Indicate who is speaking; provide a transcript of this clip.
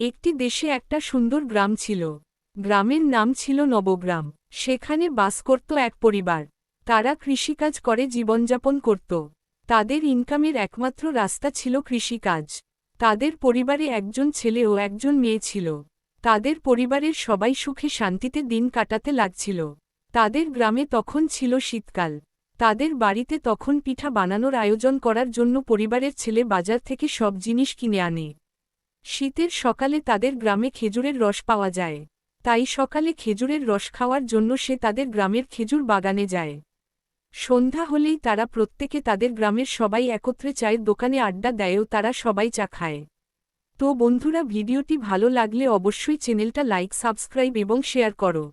Speaker 1: একটি দেশে একটা সুন্দর গ্রাম ছিল। গ্রামের নাম ছিল নবগ্রাম। সেখানে বাস করত এক পরিবার। তারা কৃষিকাজ করে, জীবনযাপন করত। তাদের ইনকামের একমাত্র রাস্তা ছিল কৃষিকাজ। তাদের পরিবারে একজন ছেলে ও একজন মেয়ে ছিল। তাদের পরিবারের সবাই সুখে শান্তিতে দিন কাটাতে লাগছিল। তাদের গ্রামে তখন ছিল শীতকাল। তাদের বাড়িতে তখন পিঠা বানানোর আয়োজন করার জন্য পরিবারের ছেলে বাজার থেকে সব জিনিস কিনে আনে। শীতের সকালে তাদের গ্রামে খেজুরের রস পাওয়া যায়। তাই সকালে খেজুরের রস খাওয়ার জন্য সে তাদের গ্রামের খেজুর বাগানে যায়। সন্ধ্যা হলেই তারা প্রত্যেকে তাদের গ্রামের সবাই একত্রে চায়ের দোকানে আড্ডা দেয়ও তারা সবাই চা খায়। তো বন্ধুরা, ভিডিওটি ভালো লাগলে অবশ্যই চ্যানেলটা লাইক, সাবস্ক্রাইব এবং শেয়ার করো।